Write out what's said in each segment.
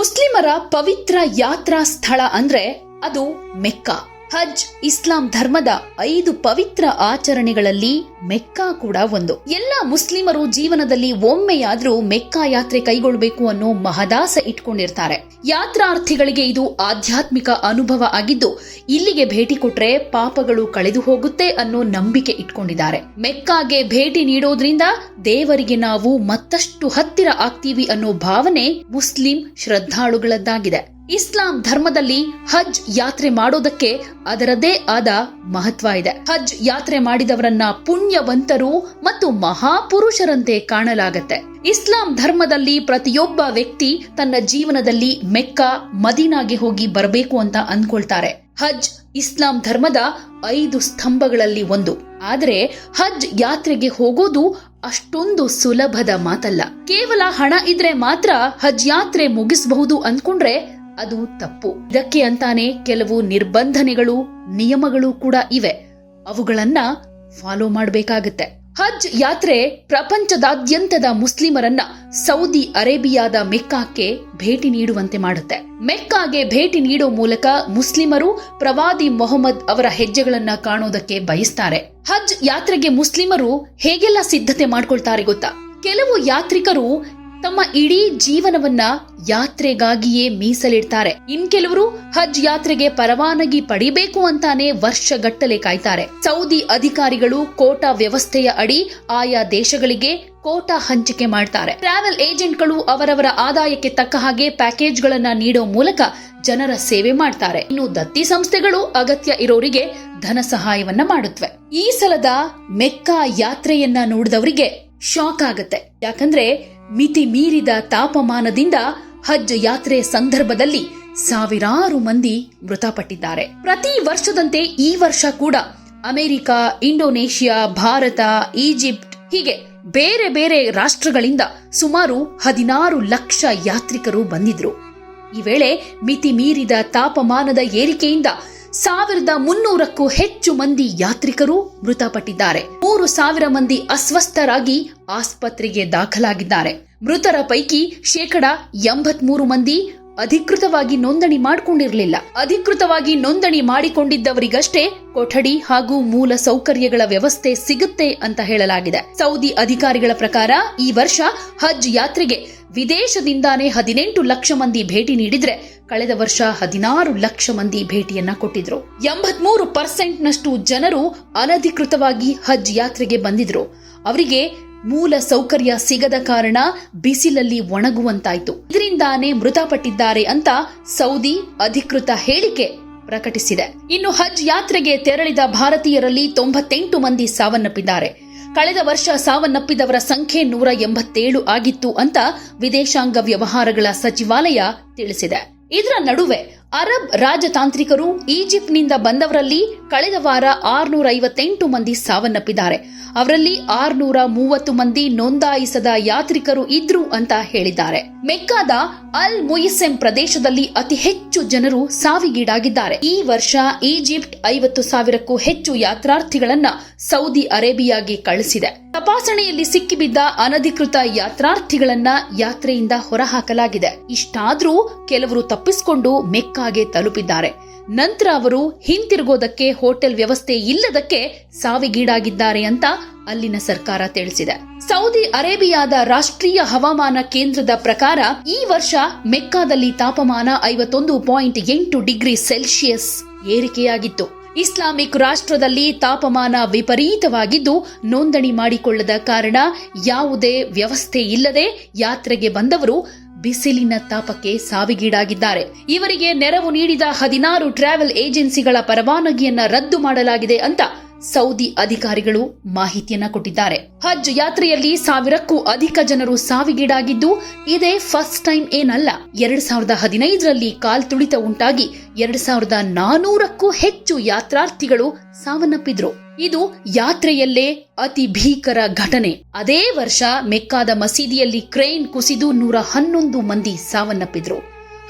ಮುಸ್ಲಿಮರ ಪವಿತ್ರ ಯಾತ್ರಾ ಸ್ಥಳ ಅಂದ್ರೆ ಅದು ಮೆಕ್ಕಾ. ಹಜ್ ಇಸ್ಲಾಂ ಧರ್ಮದ ಐದು ಪವಿತ್ರ ಆಚರಣೆಗಳಲ್ಲಿ ಮೆಕ್ಕಾ ಕೂಡ ಒಂದು. ಎಲ್ಲ ಮುಸ್ಲಿಮರು ಜೀವನದಲ್ಲಿ ಒಮ್ಮೆಯಾದ್ರೂ ಮೆಕ್ಕಾ ಯಾತ್ರೆ ಕೈಗೊಳ್ಳಬೇಕು ಅನ್ನೋ ಮಹದಾಸ ಇಟ್ಕೊಂಡಿರ್ತಾರೆ. ಯಾತ್ರಾರ್ಥಿಗಳಿಗೆ ಇದು ಆಧ್ಯಾತ್ಮಿಕ ಅನುಭವ ಆಗಿದ್ದು, ಇಲ್ಲಿಗೆ ಭೇಟಿ ಕೊಟ್ರೆ ಪಾಪಗಳು ಕಳೆದು ಹೋಗುತ್ತೆ ಅನ್ನೋ ನಂಬಿಕೆ ಇಟ್ಕೊಂಡಿದ್ದಾರೆ. ಮೆಕ್ಕಾಗೆ ಭೇಟಿ ನೀಡೋದ್ರಿಂದ ದೇವರಿಗೆ ನಾವು ಮತ್ತಷ್ಟು ಹತ್ತಿರ ಆಗ್ತೀವಿ ಅನ್ನೋ ಭಾವನೆ ಮುಸ್ಲಿಂ ಶ್ರದ್ಧಾಳುಗಳದ್ದಾಗಿದೆ. ಇಸ್ಲಾಂ ಧರ್ಮದಲ್ಲಿ ಹಜ್ ಯಾತ್ರೆ ಮಾಡೋದಕ್ಕೆ ಅದರದೇ ಆದ ಮಹತ್ವ ಇದೆ. ಹಜ್ ಯಾತ್ರೆ ಮಾಡಿದವರನ್ನ ಪುಣ್ಯವಂತರು ಮತ್ತು ಮಹಾಪುರುಷರಂತೆ ಕಾಣಲಾಗತ್ತೆ. ಇಸ್ಲಾಂ ಧರ್ಮದಲ್ಲಿ ಪ್ರತಿಯೊಬ್ಬ ವ್ಯಕ್ತಿ ತನ್ನ ಜೀವನದಲ್ಲಿ ಮೆಕ್ಕ, ಮದೀನಾಗೆ ಹೋಗಿ ಬರಬೇಕು ಅಂತ ಅಂದ್ಕೊಳ್ತಾರೆ ಹಜ್ ಇಸ್ಲಾಂ ಧರ್ಮದ ಐದು ಸ್ತಂಭಗಳಲ್ಲಿ ಒಂದು. ಆದರೆ ಹಜ್ ಯಾತ್ರೆಗೆ ಹೋಗೋದು ಅಷ್ಟೊಂದು ಸುಲಭದ ಮಾತಲ್ಲ. ಕೇವಲ ಹಣ ಇದ್ರೆ ಮಾತ್ರ ಹಜ್ ಯಾತ್ರೆ ಮುಗಿಸಬಹುದು ಅಂದ್ಕೊಂಡ್ರೆ ಅದು ತಪ್ಪು. ಇದಕ್ಕೆ ಅಂತಾನೆ ಕೆಲವು ನಿರ್ಬಂಧನೆಗಳು, ನಿಯಮಗಳು ಕೂಡ ಇವೆ. ಅವುಗಳನ್ನ ಫಾಲೋ ಮಾಡಬೇಕಾಗತ್ತೆ. ಹಜ್ ಯಾತ್ರೆ ಪ್ರಪಂಚದಾದ್ಯಂತದ ಮುಸ್ಲಿಮರನ್ನ ಸೌದಿ ಅರೇಬಿಯಾದ ಮೆಕ್ಕಾಕ್ಕೆ ಭೇಟಿ ನೀಡುವಂತೆ ಮಾಡುತ್ತೆ. ಮೆಕ್ಕಾಗೆ ಭೇಟಿ ನೀಡೋ ಮೂಲಕ ಮುಸ್ಲಿಮರು ಪ್ರವಾದಿ ಮೊಹಮ್ಮದ್ ಅವರ ಹೆಜ್ಜೆಗಳನ್ನ ಕಾಣೋದಕ್ಕೆ ಬಯಸ್ತಾರೆ. ಹಜ್ ಯಾತ್ರೆಗೆ ಮುಸ್ಲಿಮರು ಹೇಗೆಲ್ಲ ಸಿದ್ಧತೆ ಮಾಡ್ಕೊಳ್ತಾರೆ ಗೊತ್ತಾ? ಕೆಲವು ಯಾತ್ರಿಕರು ತಮ್ಮ ಇಡೀ ಜೀವನವನ್ನ ಯಾತ್ರೆಗಾಗಿಯೇ ಮೀಸಲಿಡ್ತಾರೆ. ಇನ್ ಕೆಲವರು ಹಜ್ ಯಾತ್ರೆಗೆ ಪರವಾನಗಿ ಪಡಿಬೇಕು ಅಂತಾನೆ ವರ್ಷಗಟ್ಟಲೆ ಕಾಯ್ತಾರೆ. ಸೌದಿ ಅಧಿಕಾರಿಗಳು ಕೋಟಾ ವ್ಯವಸ್ಥೆಯ ಅಡಿ ಆಯಾ ದೇಶಗಳಿಗೆ ಕೋಟಾ ಹಂಚಿಕೆ ಮಾಡ್ತಾರೆ. ಟ್ರಾವೆಲ್ ಏಜೆಂಟ್ಗಳು ಅವರವರ ಆದಾಯಕ್ಕೆ ತಕ್ಕ ಹಾಗೆ ಪ್ಯಾಕೇಜ್ಗಳನ್ನ ನೀಡೋ ಮೂಲಕ ಜನರ ಸೇವೆ ಮಾಡ್ತಾರೆ. ಇನ್ನು ದತ್ತಿ ಸಂಸ್ಥೆಗಳು ಅಗತ್ಯ ಇರೋರಿಗೆ ಧನ ಸಹಾಯವನ್ನ ಮಾಡುತ್ತವೆ ಈ ಸಲದ ಮೆಕ್ಕಾ ಯಾತ್ರೆಯನ್ನ ನೋಡಿದವರಿಗೆ ಶಾಕ್ ಆಗುತ್ತೆ. ಯಾಕಂದ್ರೆ ಮಿತಿ ಮೀರಿದ ತಾಪಮಾನದಿಂದ ಹಜ್ ಯಾತ್ರೆ ಸಂದರ್ಭದಲ್ಲಿ ಸಾವಿರಾರು ಮಂದಿ ಮೃತಪಟ್ಟಿದ್ದಾರೆ. ಪ್ರತಿ ವರ್ಷದಂತೆ ಈ ವರ್ಷ ಕೂಡ ಅಮೆರಿಕ, ಇಂಡೋನೇಷಿಯಾ, ಭಾರತ, ಈಜಿಪ್ಟ್ ಹೀಗೆ ಬೇರೆ ಬೇರೆ ರಾಷ್ಟ್ರಗಳಿಂದ ಸುಮಾರು ಹದಿನಾರು ಲಕ್ಷ ಯಾತ್ರಿಕರು ಬಂದಿದ್ರು. ಈ ವೇಳೆ ಮಿತಿ ಮೀರಿದ ತಾಪಮಾನದ ಏರಿಕೆಯಿಂದ ಸಾವಿರದ ಮುನ್ನೂರಕ್ಕೂ ಹೆಚ್ಚು ಮಂದಿ ಯಾತ್ರಿಕರು ಮೃತಪಟ್ಟಿದ್ದಾರೆ. ಮೂರು ಸಾವಿರ ಮಂದಿ ಅಸ್ವಸ್ಥರಾಗಿ ಆಸ್ಪತ್ರೆಗೆ ದಾಖಲಾಗಿದ್ದಾರೆ. ಮೃತರ ಪೈಕಿ ಶೇಕಡ ಎಂಬತ್ಮೂರು ಮಂದಿ ಅಧಿಕೃತವಾಗಿ ನೋಂದಣಿ ಮಾಡಿಕೊಂಡಿರಲಿಲ್ಲ. ಅಧಿಕೃತವಾಗಿ ನೋಂದಣಿ ಮಾಡಿಕೊಂಡಿದ್ದವರಿಗಷ್ಟೇ ಕೊಠಡಿ ಹಾಗೂ ಮೂಲ ಸೌಕರ್ಯಗಳ ವ್ಯವಸ್ಥೆ ಸಿಗುತ್ತೆ ಅಂತ ಹೇಳಲಾಗಿದೆ. ಸೌದಿ ಅಧಿಕಾರಿಗಳ ಪ್ರಕಾರ ಈ ವರ್ಷ ಹಜ್ ಯಾತ್ರೆಗೆ ವಿದೇಶದಿಂದಾನೇ ಹದಿನೆಂಟು ಲಕ್ಷ ಮಂದಿ ಭೇಟಿ ನೀಡಿದ್ರೆ ಕಳೆದ ವರ್ಷ ಹದಿನಾರು ಲಕ್ಷ ಮಂದಿ ಭೇಟಿಯನ್ನ ಕೊಟ್ಟಿದ್ರು. ಎಂಬತ್ಮೂರು ಪರ್ಸೆಂಟ್ನಷ್ಟು ಜನರು ಅನಧಿಕೃತವಾಗಿ ಹಜ್ ಯಾತ್ರೆಗೆ ಬಂದಿದ್ರು. ಅವರಿಗೆ ಮೂಲ ಸೌಕರ್ಯ ಸಿಗದ ಕಾರಣ ಬಿಸಿಲಲ್ಲಿ ಒಣಗುವಂತಾಯಿತು. ಇದರಿಂದಾನೇ ಮೃತಪಟ್ಟಿದ್ದಾರೆ ಅಂತ ಸೌದಿ ಅಧಿಕೃತ ಹೇಳಿಕೆ ಪ್ರಕಟಿಸಿದೆ. ಇನ್ನು ಹಜ್ ಯಾತ್ರೆಗೆ ತೆರಳಿದ ಭಾರತೀಯರಲ್ಲಿ ತೊಂಬತ್ತೆಂಟು ಮಂದಿ ಸಾವನ್ನಪ್ಪಿದ್ದಾರೆ. ಕಳೆದ ವರ್ಷ ಸಾವನ್ನಪ್ಪಿದವರ ಸಂಖ್ಯೆ ನೂರ ಎಂಬತ್ತೇಳು ಆಗಿತ್ತು ಅಂತ ವಿದೇಶಾಂಗ ವ್ಯವಹಾರಗಳ ಸಚಿವಾಲಯ ತಿಳಿಸಿದೆ. ಇದರ ನಡುವೆ ಅರಬ್ ರಾಜತಾಂತ್ರಿಕರು ಈಜಿಪ್ಟ್ನಿಂದ ಬಂದವರಲ್ಲಿ ಕಳೆದ ವಾರ ಆರ್ನೂರ ಐವತ್ತೆಂಟು ಮಂದಿ ಸಾವನ್ನಪ್ಪಿದ್ದಾರೆ. ಅವರಲ್ಲಿ ಆರುನೂರ ಮೂವತ್ತು ಮಂದಿ ನೋಂದಾಯಿಸದ ಯಾತ್ರಿಕರು ಇದ್ರು ಅಂತ ಹೇಳಿದ್ದಾರೆ. ಮೆಕ್ಕಾದ ಅಲ್ ಮುಯಿಸೆಂ ಪ್ರದೇಶದಲ್ಲಿ ಅತಿ ಹೆಚ್ಚು ಜನರು ಸಾವಿಗೀಡಾಗಿದ್ದಾರೆ. ಈ ವರ್ಷ ಈಜಿಪ್ಟ್ ಐವತ್ತು ಸಾವಿರಕ್ಕೂ ಹೆಚ್ಚು ಯಾತ್ರಾರ್ಥಿಗಳನ್ನ ಸೌದಿ ಅರೇಬಿಯಾಗೆ ಕಳಿಸಿದೆ. ತಪಾಸಣೆಯಲ್ಲಿ ಸಿಕ್ಕಿಬಿದ್ದ ಅನಧಿಕೃತ ಯಾತ್ರಾರ್ಥಿಗಳನ್ನ ಯಾತ್ರೆಯಿಂದ ಹೊರಹಾಕಲಾಗಿದೆ. ಇಷ್ಟಾದ್ರೂ ಕೆಲವರು ತಪ್ಪಿಸಿಕೊಂಡು ಮೆಕ್ಕಾಗೆ ತಲುಪಿದ್ದಾರೆ. ನಂತರ ಅವರು ಹಿಂತಿರುಗೋದಕ್ಕೆ ಹೋಟೆಲ್ ವ್ಯವಸ್ಥೆ ಇಲ್ಲದಕ್ಕೆ ಸಾವಿಗೀಡಾಗಿದ್ದಾರೆ ಅಂತ ಅಲ್ಲಿನ ಸರ್ಕಾರ ತಿಳಿಸಿದೆ. ಸೌದಿ ಅರೇಬಿಯಾದ ರಾಷ್ಟ್ರೀಯ ಹವಾಮಾನ ಕೇಂದ್ರದ ಪ್ರಕಾರ ಈ ವರ್ಷ ಮೆಕ್ಕಾದಲ್ಲಿ ತಾಪಮಾನ ಐವತ್ತೊಂದು ಪಾಯಿಂಟ್ ಎಂಟು ಡಿಗ್ರಿ ಸೆಲ್ಸಿಯಸ್ ಏರಿಕೆಯಾಗಿತ್ತು. ಇಸ್ಲಾಮಿಕ್ ರಾಷ್ಟ್ರದಲ್ಲಿ ತಾಪಮಾನ ವಿಪರೀತವಾಗಿದ್ದು ನೋಂದಣಿ ಮಾಡಿಕೊಳ್ಳದ ಕಾರಣ ಯಾವುದೇ ವ್ಯವಸ್ಥೆ ಇಲ್ಲದೆ ಯಾತ್ರೆಗೆ ಬಂದವರು ಬಿಸಿಲಿನ ತಾಪಕ್ಕೆ ಸಾವಿಗೀಡಾಗಿದ್ದಾರೆ. ಇವರಿಗೆ ನೆರವು ನೀಡಿದ ಹದಿನಾರು ಟ್ರಾವೆಲ್ ಏಜೆನ್ಸಿಗಳ ಪರವಾನಗಿಯನ್ನ ರದ್ದು ಮಾಡಲಾಗಿದೆ ಅಂತ ಸೌದಿ ಅಧಿಕಾರಿಗಳು ಮಾಹಿತಿಯನ್ನ ಕೊಟ್ಟಿದ್ದಾರೆ. ಹಜ್ ಯಾತ್ರೆಯಲ್ಲಿ ಸಾವಿರಕ್ಕೂ ಅಧಿಕ ಜನರು ಸಾವಿಗೀಡಾಗಿದ್ದು, ಇದೇ ಫಸ್ಟ್ ಟೈಮ್ ಏನಲ್ಲ, ಎರಡ್ ಸಾವಿರದ ಹದಿನೈದರಲ್ಲಿ ಕಾಲ್ತುಳಿತ ಉಂಟಾಗಿ ಎರಡ್ ಸಾವಿರದ ನಾನೂರಕ್ಕೂ ಹೆಚ್ಚು ಯಾತ್ರಾರ್ಥಿಗಳು ಸಾವನ್ನಪ್ಪಿದ್ರು. ಇದು ಯಾತ್ರೆಯಲ್ಲೇ ಅತಿ ಭೀಕರ ಘಟನೆ. ಅದೇ ವರ್ಷ ಮೆಕ್ಕಾದ ಮಸೀದಿಯಲ್ಲಿ ಕ್ರೇನ್ ಕುಸಿದು ನೂರ ಹನ್ನೊಂದು ಮಂದಿ ಸಾವನ್ನಪ್ಪಿದ್ರು.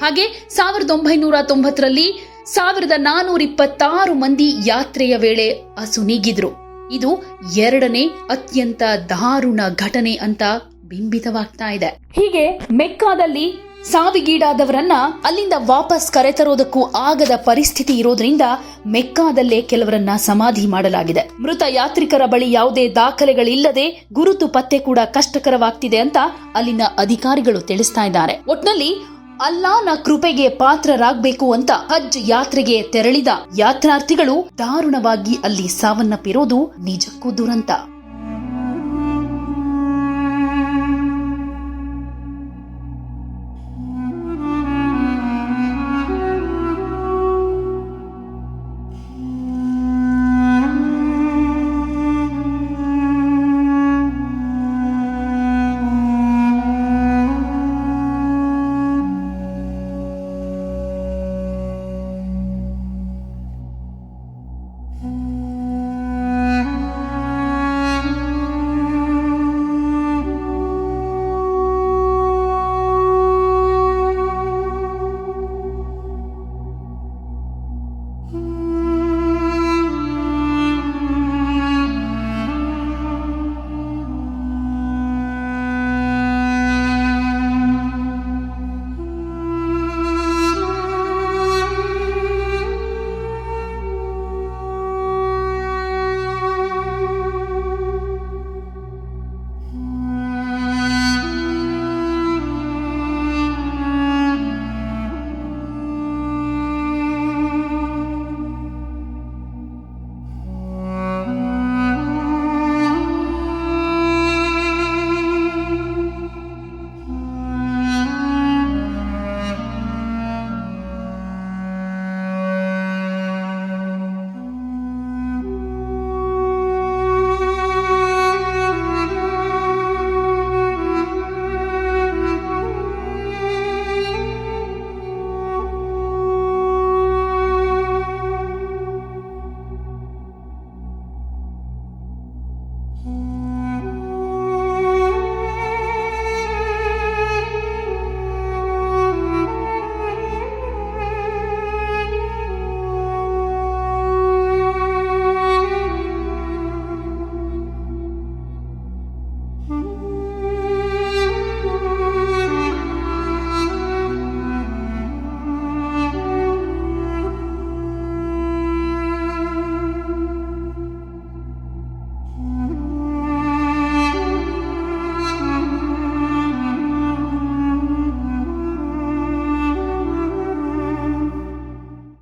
ಹಾಗೆ ಸಾವಿರದ ಒಂಬೈನೂರ ತೊಂಬತ್ತರಲ್ಲಿ ಸಾವಿರದ ನಾನೂರ ಇಪ್ಪತ್ತಾರು ಮಂದಿ ಯಾತ್ರೆಯ ವೇಳೆ ಅಸುನೀಗಿದ್ರು ಇದು ಎರಡನೇ ಅತ್ಯಂತ ದಾರುಣ ಘಟನೆ ಅಂತ ಬಿಂಬಿತವಾಗ್ತಾ ಇದೆ. ಹೀಗೆ ಮೆಕ್ಕಾದಲ್ಲಿ ಸಾವಿಗೀಡಾದವರನ್ನ ಅಲ್ಲಿಂದ ವಾಪಸ್ ಕರೆತರೋದಕ್ಕೂ ಆಗದ ಪರಿಸ್ಥಿತಿ ಇರೋದ್ರಿಂದ ಮೆಕ್ಕಾದಲ್ಲೇ ಕೆಲವರನ್ನ ಸಮಾಧಿ ಮಾಡಲಾಗಿದೆ. ಮೃತ ಯಾತ್ರಿಕರ ಬಳಿ ಯಾವುದೇ ದಾಖಲೆಗಳಿಲ್ಲದೆ ಗುರುತು ಪತ್ತೆ ಕೂಡ ಕಷ್ಟಕರವಾಗ್ತಿದೆ ಅಂತ ಅಲ್ಲಿನ ಅಧಿಕಾರಿಗಳು ತಿಳಿಸ್ತಾ ಇದ್ದಾರೆ. ಒಟ್ನಲ್ಲಿ ಅಲ್ಲಾನ ಕೃಪೆಗೆ ಪಾತ್ರರಾಗಬೇಕು ಅಂತ ಹಜ್ ಯಾತ್ರೆಗೆ ತೆರಳಿದ ಯಾತ್ರಾರ್ಥಿಗಳು ದಾರುಣವಾಗಿ ಅಲ್ಲಿ ಸಾವನ್ನಪ್ಪಿರೋದು ನಿಜಕ್ಕೂ ದುರಂತ.